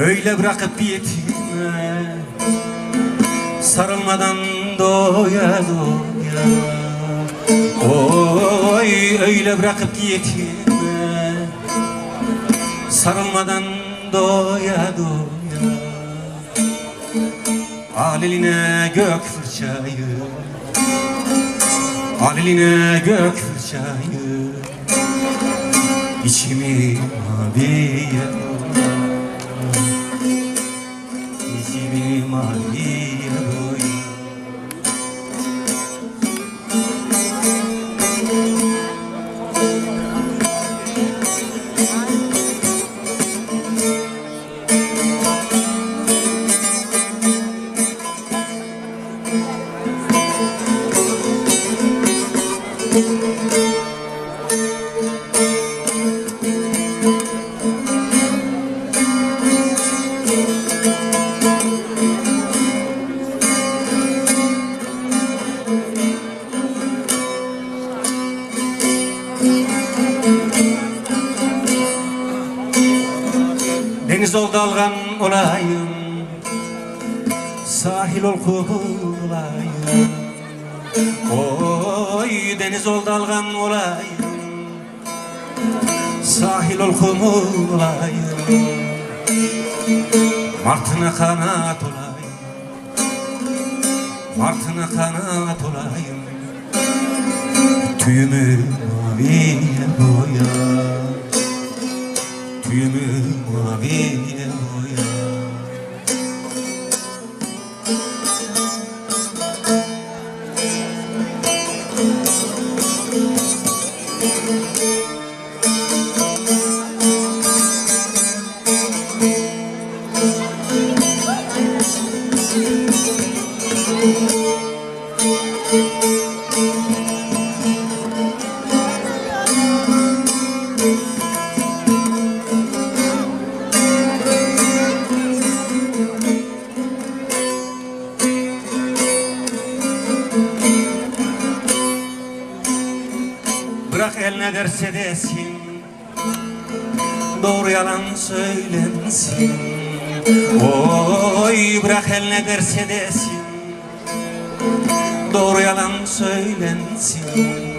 Öyle bırakıp gitme Sarılmadan doya doya. Oy öyle bırakıp gitme Sarılmadan doya doya. Al eline gök fırçayı. Al eline gök fırçayı. İçimi maviye boya İçimi Deniz ol dalgan olayım. Sahil ol kum olayım Oy deniz ol dalgan olayım. Sahil ol kum olayım Martına kanat olayım. Martına kanat olayım. Tüyümü maviye boya. Tüyümü maviye boya Bırak el ne derse desin. Doğru yalan söylensin. Oy bırak el ne derse desin. Doğru yalan söylensin